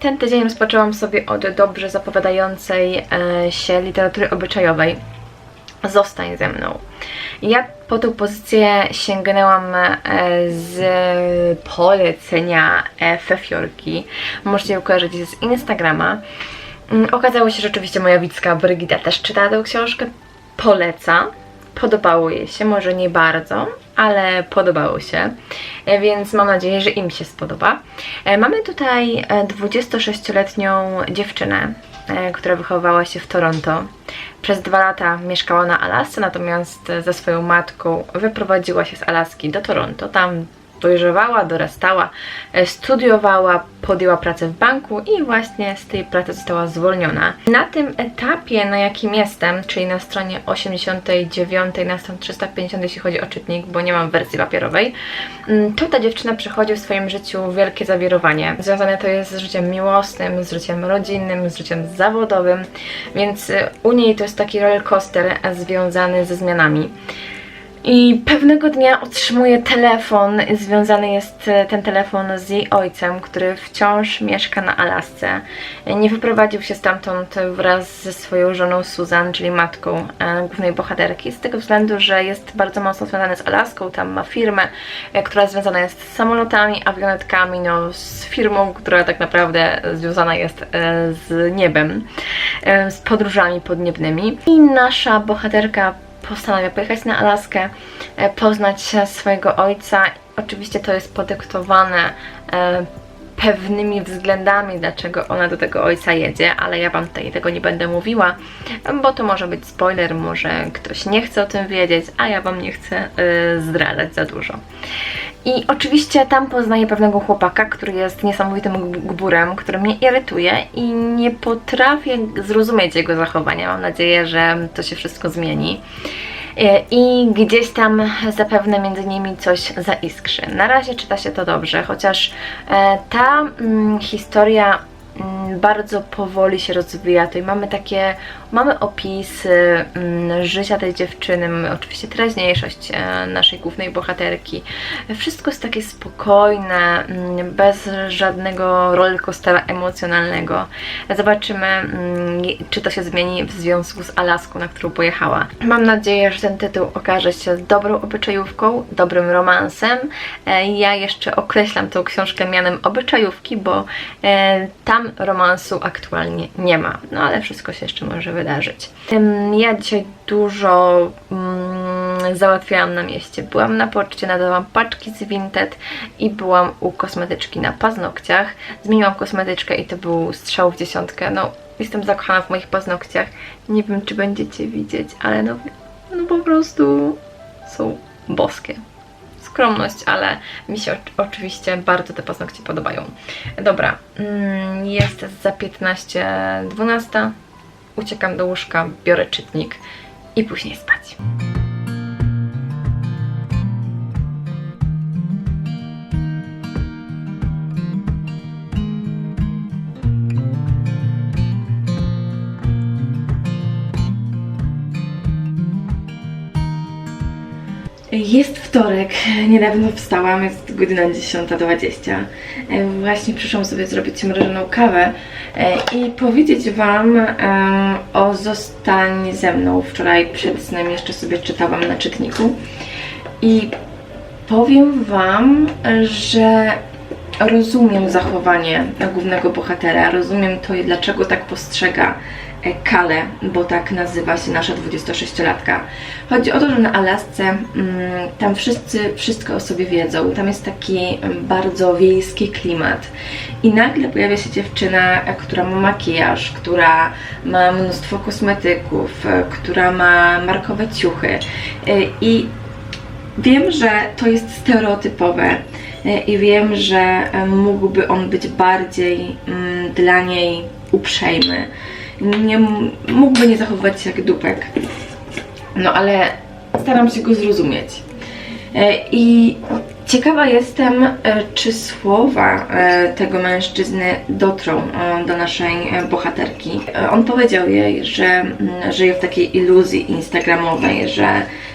ten tydzień rozpoczęłam sobie od dobrze zapowiadającej e, się literatury obyczajowej. Zostań ze mną. Ja po tą pozycję sięgnęłam e, z polecenia e, Fefiorki. Możecie ją kojarzyć z Instagrama. Mm, Okazało się, że oczywiście moja widzka Brygida też czytała tę książkę. Poleca. Podobało jej się, może nie bardzo, ale podobało się, E, więc mam nadzieję, że im się spodoba. E, Mamy tutaj e, 26-letnią dziewczynę, e, która wychowywała się w Toronto. Przez dwa lata mieszkała na Alasce, natomiast ze swoją matką wyprowadziła się z Alaski do Toronto. Tam dojrzewała, dorastała, e, studiowała, podjęła pracę w banku i właśnie z tej pracy została zwolniona. Na tym etapie, na jakim jestem, czyli na stronie 89, na stronie 350, jeśli chodzi o czytnik, bo nie mam wersji papierowej, mm, to ta dziewczyna przechodzi w swoim życiu wielkie zawirowanie. Związane to jest z życiem miłosnym, z życiem rodzinnym, z życiem zawodowym, więc y, u niej to jest taki roller coaster e, związany ze zmianami. I pewnego dnia otrzymuje telefon, związany jest e, ten telefon z jej ojcem, który wciąż mieszka na Alasce. Nie wyprowadził się stamtąd wraz ze swoją żoną Susan, czyli matką e, głównej bohaterki, z tego względu, że jest bardzo mocno związany z Alaską, tam ma firmę, e, która związana jest z samolotami, awionetkami, no z firmą, która tak naprawdę związana jest z niebem, z podróżami podniebnymi. I nasza bohaterka postanawia pojechać na Alaskę, e, poznać swojego ojca. Oczywiście to jest podyktowane e, pewnymi względami, dlaczego ona do tego ojca jedzie, ale ja Wam tutaj tego nie będę mówiła, bo to może być spoiler, może ktoś nie chce o tym wiedzieć, a ja Wam nie chcę e, zdradzać za dużo. I oczywiście tam poznaję pewnego chłopaka, który jest niesamowitym gburem, który mnie irytuje i nie potrafię zrozumieć jego zachowania. Mam nadzieję, że to się wszystko zmieni. E, I gdzieś tam zapewne między nimi coś zaiskrzy. Na razie czyta się to dobrze, chociaż e, ta mm, historia bardzo powoli się rozwija. Tutaj mamy takie, mamy opisy mm, życia tej dziewczyny, mamy oczywiście teraźniejszość e, naszej głównej bohaterki. Wszystko jest takie spokojne, mm, bez żadnego rollercoastera emocjonalnego. Zobaczymy, mm, czy to się zmieni w związku z Alaską, na którą pojechała. Mam nadzieję, że ten tytuł okaże się dobrą obyczajówką, dobrym romansem. E, Ja jeszcze określam tę książkę mianem obyczajówki, bo e, romansu aktualnie nie ma. No ale wszystko się jeszcze może wydarzyć. Ja dzisiaj dużo mm, załatwiałam na mieście. Byłam na poczcie, nadałam paczki z Vinted i byłam u kosmetyczki na paznokciach. Zmieniłam kosmetyczkę i to był strzał w dziesiątkę. No, jestem zakochana w moich paznokciach. Nie wiem, czy będziecie widzieć, ale no, no po prostu są boskie skromność, ale mi się oczy- oczywiście bardzo te paznokcie podobają. Dobra, mm, jest za 15.12. Uciekam do łóżka, biorę czytnik i później spać. Jest wtorek, niedawno wstałam, jest godzina 10.20. E, Właśnie przyszłam sobie zrobić mrożoną kawę e, i powiedzieć Wam em, o Zostań ze mną. Wczoraj przed snem jeszcze sobie czytałam na czytniku i powiem Wam, że rozumiem zachowanie głównego bohatera, rozumiem to, dlaczego tak postrzega e, Kale, bo tak nazywa się nasza 26-latka. Chodzi o to, że na Alasce mm, tam wszyscy wszystko o sobie wiedzą, tam jest taki mm, bardzo wiejski klimat i nagle pojawia się dziewczyna, e, która ma makijaż, która ma mnóstwo kosmetyków, e, która ma markowe ciuchy e, i Wiem, że to jest stereotypowe e, i wiem, że e, mógłby on być bardziej mm, dla niej uprzejmy. Nie, mógłby nie zachowywać się jak dupek. No ale staram się go zrozumieć. E, I ciekawa jestem, e, czy słowa e, tego mężczyzny dotrą do naszej bohaterki. On powiedział jej, że mm, żyje w takiej iluzji instagramowej, że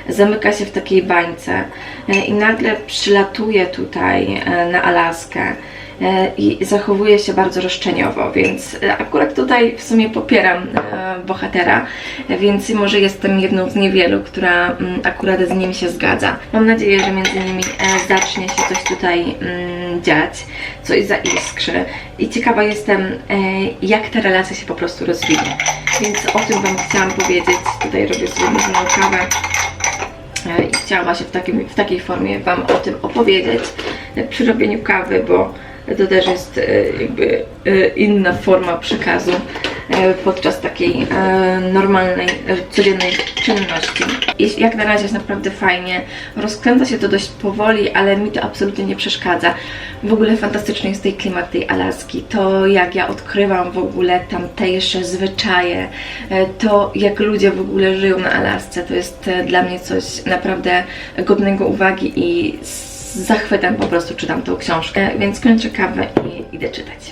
zamyka się w takiej bańce i nagle przylatuje tutaj na Alaskę i zachowuje się bardzo roszczeniowo, więc e, akurat tutaj w sumie popieram e, bohatera, e, więc może jestem jedną z niewielu, która mm, akurat z nim się zgadza. Mam nadzieję, że między nimi e, zacznie się coś tutaj mm, dziać, coś zaiskrzy i ciekawa jestem, e, jak ta relacja się po prostu rozwinie. Więc o tym Wam chciałam powiedzieć. Tutaj robię sobie różną kawę e, i chciałam właśnie w, takim, w takiej formie Wam o tym opowiedzieć e, przy robieniu kawy, bo to też jest e, jakby e, inna forma przekazu e, podczas takiej normalnej, codziennej czynności. Jak na razie jest naprawdę fajnie. Rozkręca się to dość powoli, ale mi to absolutnie nie przeszkadza. W ogóle fantastyczny jest tej klimat tej Alaski. To jak ja odkrywam w ogóle tamtejsze zwyczaje, to jak ludzie w ogóle żyją na Alasce, to jest dla mnie coś naprawdę godnego uwagi i z zachwytem po prostu czytam tą książkę. Więc kończę kawę i idę czytać.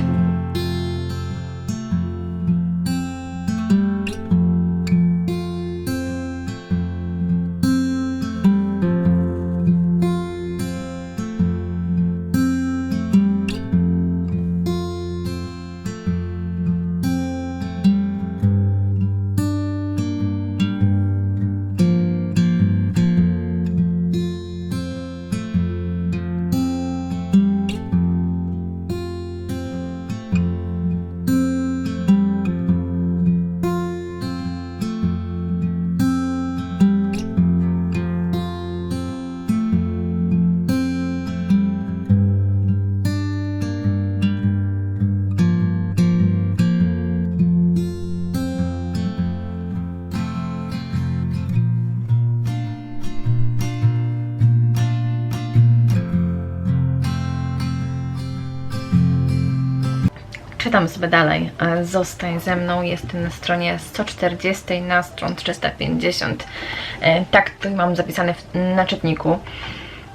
Czytam sobie dalej. Zostań ze mną. Jestem na stronie 140, na stron 350. E, Tak, to mam zapisane na czytniku.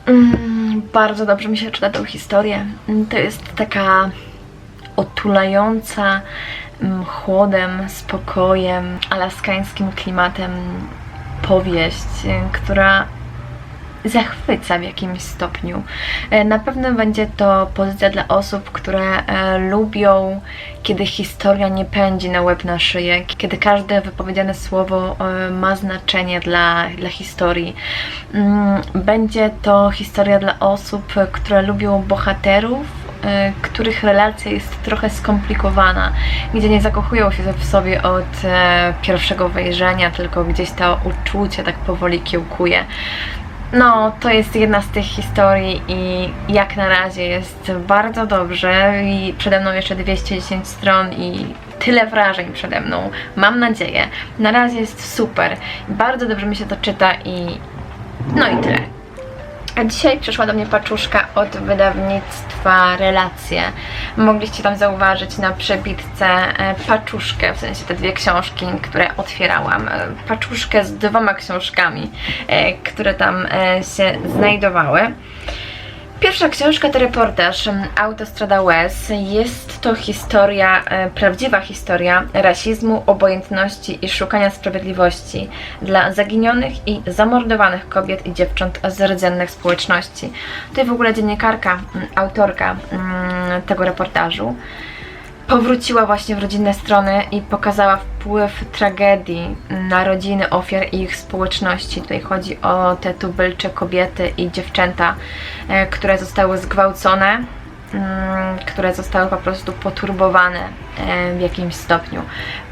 Mm, bardzo dobrze mi się czyta tą historię. Mm, To jest taka otulająca mm, chłodem, spokojem, alaskańskim klimatem powieść, która zachwyca w jakimś stopniu. E, Na pewno będzie to pozycja dla osób, które e, lubią, kiedy historia nie pędzi na łeb na szyję, kiedy każde wypowiedziane słowo e, ma znaczenie dla, dla historii. Mm, Będzie to historia dla osób, które lubią bohaterów, których relacja jest trochę skomplikowana, gdzie nie zakochują się w sobie od pierwszego wejrzenia, tylko gdzieś to uczucie tak powoli kiełkuje. No, to jest jedna z tych historii i jak na razie jest bardzo dobrze i przede mną jeszcze 210 stron i tyle wrażeń przede mną. Mam nadzieję. Na razie jest super. Bardzo dobrze mi się to czyta i no i tyle. A dzisiaj przyszła do mnie paczuszka od wydawnictwa Relacje. Mogliście tam zauważyć na przebitce e, paczuszkę, w sensie te dwie książki, które otwierałam. E, Paczuszkę z dwoma książkami, e, które tam się znajdowały. Pierwsza książka to reportaż Autostrada Łez. Jest to historia, e, prawdziwa historia rasizmu, obojętności i szukania sprawiedliwości dla zaginionych i zamordowanych kobiet i dziewcząt z rdzennych społeczności. Tutaj w ogóle dziennikarka, autorka tego reportażu powróciła właśnie w rodzinne strony i pokazała wpływ tragedii na rodziny ofiar i ich społeczności. Tutaj chodzi o te tubylcze kobiety i dziewczęta, e, które zostały zgwałcone, które zostały po prostu poturbowane w jakimś stopniu.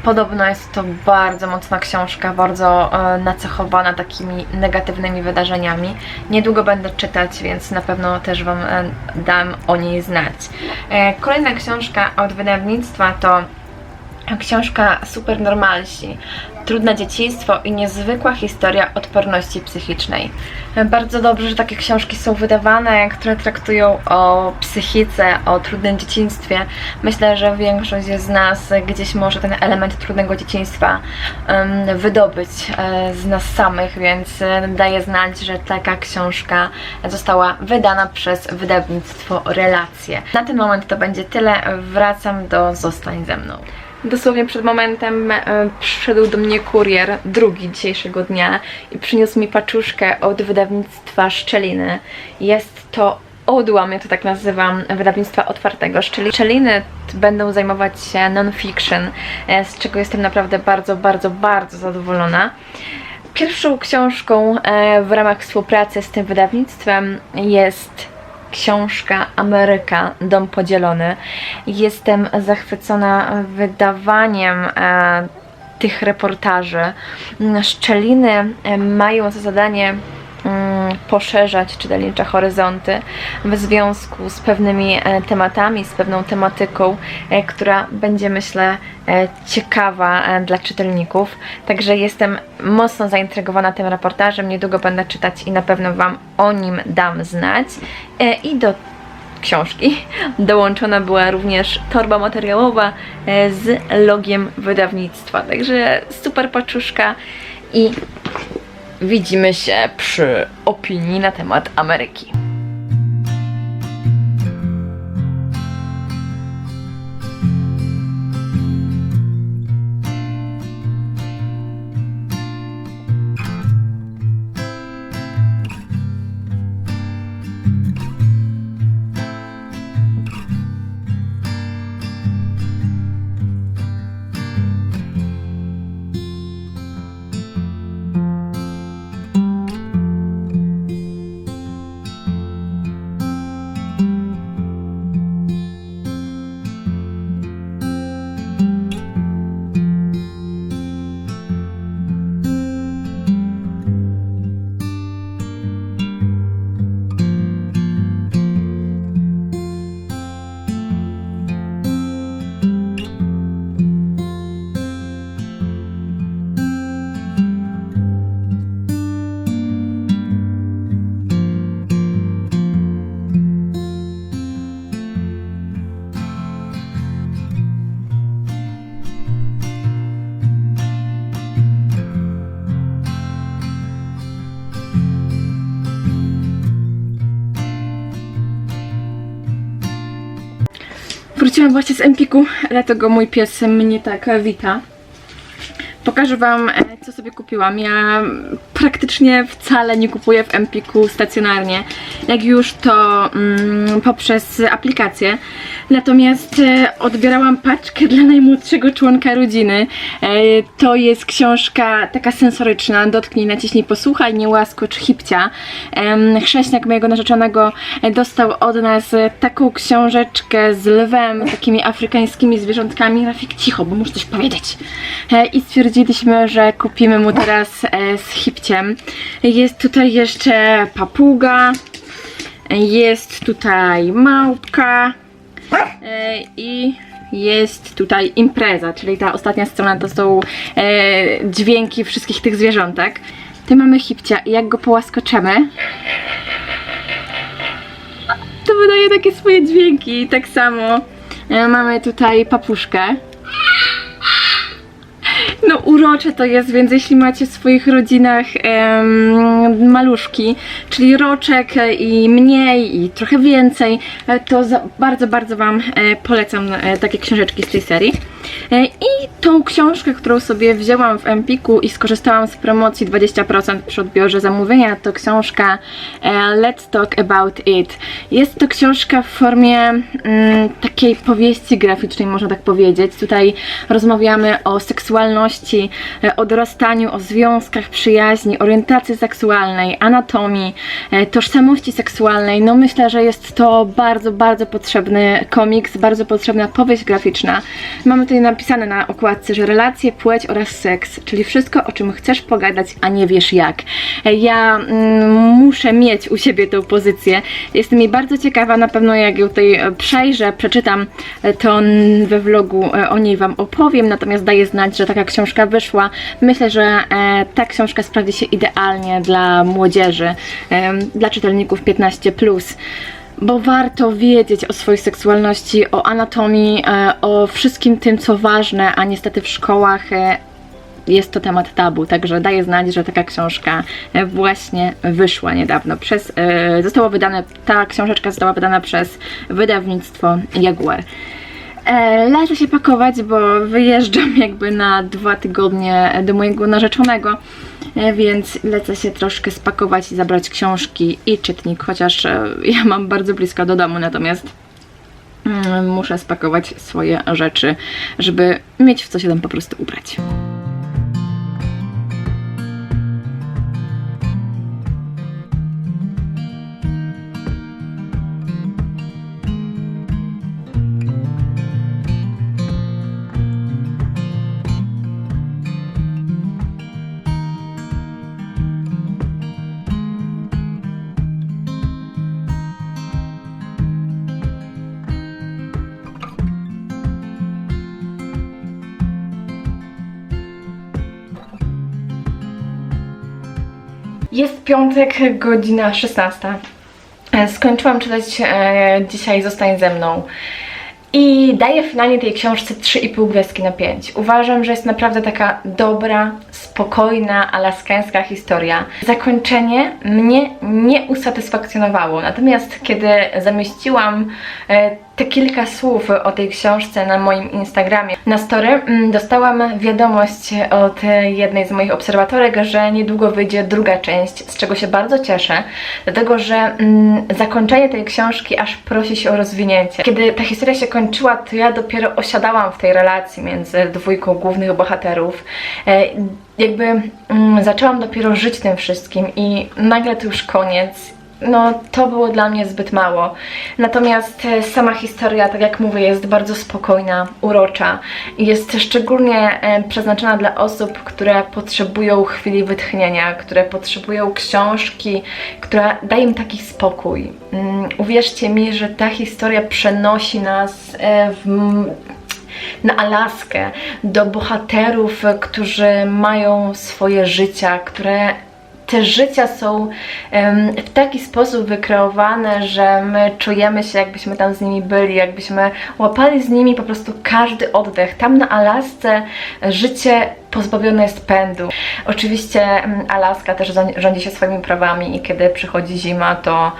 Podobno jest to bardzo mocna książka, bardzo e, nacechowana takimi negatywnymi wydarzeniami. Niedługo będę czytać, więc na pewno też Wam e, dam o niej znać. E, Kolejna książka od wydawnictwa to książka Super Normalsi. Trudne dzieciństwo i niezwykła historia odporności psychicznej. Bardzo dobrze, że takie książki są wydawane, które traktują o psychice, o trudnym dzieciństwie. Myślę, że większość z nas gdzieś może ten element trudnego dzieciństwa wydobyć e, z nas samych, więc e, daje znać, że taka książka została wydana przez wydawnictwo Relacje. Na ten moment to będzie tyle. Wracam do Zostań ze mną. Dosłownie przed momentem e, przyszedł do mnie kurier, drugi dzisiejszego dnia i przyniósł mi paczuszkę od wydawnictwa Szczeliny. Jest to odłam, ja to tak nazywam, wydawnictwa otwartego. Szczeliny będą zajmować się non-fiction, e, z czego jestem naprawdę bardzo, bardzo, bardzo zadowolona. Pierwszą książką e, w ramach współpracy z tym wydawnictwem jest książka Ameryka, Dom Podzielony. Jestem zachwycona wydawaniem e, tych reportaży. Szczeliny e, mają za zadanie poszerzać czytelnicze horyzonty w związku z pewnymi e, tematami, z pewną tematyką, e, która będzie myślę e, ciekawa dla czytelników. Także jestem mocno zaintrygowana tym reportażem. Niedługo będę czytać i na pewno Wam o nim dam znać. I do książki dołączona była również torba materiałowa z logiem wydawnictwa. Także super paczuszka i widzimy się przy opinii na temat Ameryki. Wróciłam właśnie z Empiku, dlatego mój pies mnie tak wita. Pokażę Wam, e, co sobie kupiłam. Ja praktycznie wcale nie kupuję w Empiku stacjonarnie. Jak już to mm, poprzez aplikację. Natomiast e, odbierałam paczkę dla najmłodszego członka rodziny. E, to jest książka taka sensoryczna. Dotknij, naciśnij, posłuchaj, nie łaskocz hipcia. Chrześniak mojego narzeczonego e, dostał od nas taką książeczkę z lwem, takimi afrykańskimi zwierzątkami. Rafik, cicho, bo muszę coś powiedzieć. I stwierdziliśmy, że kupimy mu teraz z hipciem. Jest tutaj jeszcze papuga, jest tutaj małpka i jest tutaj impreza, czyli ta ostatnia strona to są e, dźwięki wszystkich tych zwierzątek. Tu mamy hipcia i jak go połaskoczemy, to wydaje takie swoje dźwięki. Tak samo e, mamy tutaj papuszkę. No urocze to jest, więc jeśli macie w swoich rodzinach em, maluszki, czyli roczek i mniej i trochę więcej, e, to za, bardzo, bardzo Wam e, polecam e, takie książeczki z tej serii. E, I tą książkę, którą sobie wzięłam w Empiku i skorzystałam z promocji 20% przy odbiorze zamówienia, to książka e, Let's Talk About It. Jest to książka w formie mm, takiej powieści graficznej, można tak powiedzieć. Tutaj rozmawiamy o seksualności, e, o dorastaniu, o związkach, przyjaźni, orientacji seksualnej, anatomii, tożsamości seksualnej. No myślę, że jest to bardzo, bardzo potrzebny komiks, bardzo potrzebna powieść graficzna. Mamy tutaj napisane na okładce, że relacje, płeć oraz seks, czyli wszystko, o czym chcesz pogadać, a nie wiesz jak. Ja mm, muszę mieć u siebie tę pozycję. Jestem jej bardzo ciekawa, na pewno jak ją tutaj e, przejrzę, przeczytam, e, to we vlogu e, o niej Wam opowiem, natomiast daję znać, że taka książka wyszła. Myślę, że ta książka sprawdzi się idealnie dla młodzieży, dla czytelników 15+. Bo warto wiedzieć o swojej seksualności, o anatomii, e, o wszystkim tym, co ważne, a niestety w szkołach e, jest to temat tabu, także daję znać, że taka książka e, właśnie wyszła niedawno. Przez, została wydana, ta książeczka została wydana przez wydawnictwo Jaguar. Lecę się pakować, bo wyjeżdżam jakby na dwa tygodnie do mojego narzeczonego, więc lecę się troszkę spakować i zabrać książki i czytnik, chociaż e, ja mam bardzo blisko do domu, natomiast mm, muszę spakować swoje rzeczy, żeby mieć w co się tam po prostu ubrać. Jest piątek, godzina 16. E, Skończyłam czytać e, dzisiaj Zostań ze mną. I daję finalnie tej książce 3,5 gwiazdki na 5. Uważam, że jest naprawdę taka dobra, spokojna, alaskańska historia. Zakończenie mnie nie usatysfakcjonowało. Natomiast kiedy zamieściłam e, te kilka słów o tej książce na moim Instagramie na story, mm, dostałam wiadomość od e, jednej z moich obserwatorek, że niedługo wyjdzie druga część, z czego się bardzo cieszę, dlatego że mm, zakończenie tej książki aż prosi się o rozwinięcie. Kiedy ta historia się kończyła, to ja dopiero osiadałam w tej relacji między dwójką głównych bohaterów. Jakby mm, zaczęłam dopiero żyć tym wszystkim i nagle to już koniec no to było dla mnie zbyt mało. Natomiast e, sama historia, tak jak mówię, jest bardzo spokojna, urocza jest szczególnie e, przeznaczona dla osób, które potrzebują chwili wytchnienia, które potrzebują książki, która daje im taki spokój. Mm, Uwierzcie mi, że ta historia przenosi nas e, w na Alaskę, do bohaterów, którzy mają swoje życia, które te życia są w taki sposób wykreowane, że my czujemy się, jakbyśmy tam z nimi byli, jakbyśmy łapali z nimi po prostu każdy oddech. Tam na Alasce życie pozbawione jest pędu. Oczywiście Alaska też rządzi się swoimi prawami i kiedy przychodzi zima, to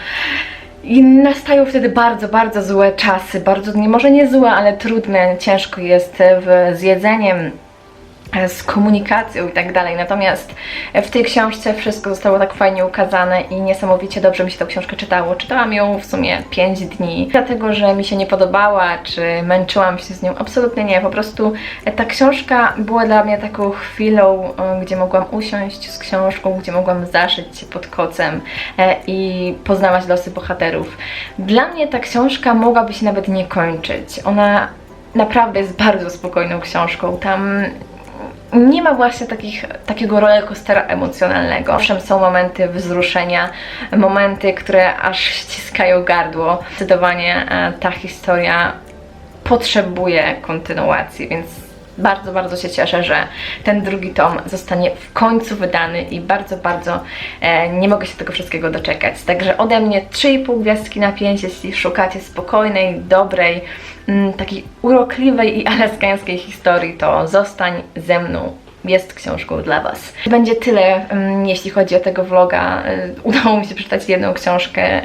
i nastają wtedy bardzo, bardzo złe czasy, bardzo, nie, może nie złe, ale trudne, ciężko jest w, z jedzeniem, z komunikacją i tak dalej. Natomiast w tej książce wszystko zostało tak fajnie ukazane i niesamowicie dobrze mi się tę książkę czytało. Czytałam ją w sumie 5 dni. Dlatego, że mi się nie podobała, czy męczyłam się z nią. Absolutnie nie. Po prostu ta książka była dla mnie taką chwilą, y, gdzie mogłam usiąść z książką, gdzie mogłam zaszyć się pod kocem e, i poznawać losy bohaterów. Dla mnie ta książka mogłaby się nawet nie kończyć. Ona naprawdę jest bardzo spokojną książką. Tam nie ma właśnie takich, takiego rollercoastera emocjonalnego. Owszem, są momenty wzruszenia, momenty, które aż ściskają gardło. Zdecydowanie e, ta historia potrzebuje kontynuacji, więc bardzo, bardzo się cieszę, że ten drugi tom zostanie w końcu wydany i bardzo, bardzo e, nie mogę się tego wszystkiego doczekać. Także ode mnie 3,5 gwiazdki na 5, jeśli szukacie spokojnej, dobrej, mm, takiej urokliwej i alaskańskiej historii, to zostań ze mną jest książką dla Was. Będzie tyle, mm, jeśli chodzi o tego vloga. Y, Udało mi się przeczytać jedną książkę.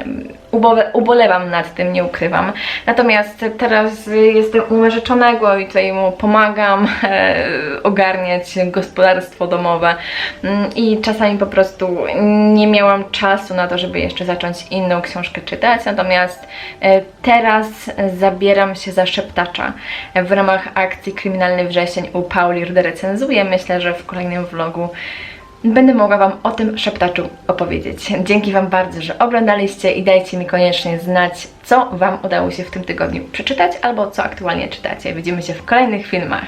Ubole, ubolewam nad tym, nie ukrywam. Natomiast teraz jestem u narzeczonego i tutaj mu pomagam e, ogarniać gospodarstwo domowe Mm, i czasami po prostu nie miałam czasu na to, żeby jeszcze zacząć inną książkę czytać. Natomiast e, teraz zabieram się za szeptacza w ramach akcji Kryminalny Wrzesień u Pauli Rude recenzuje. Myślę, że w kolejnym vlogu będę mogła Wam o tym szeptaczu opowiedzieć. Dzięki Wam bardzo, że oglądaliście i dajcie mi koniecznie znać, co Wam udało się w tym tygodniu przeczytać albo co aktualnie czytacie. Widzimy się w kolejnych filmach.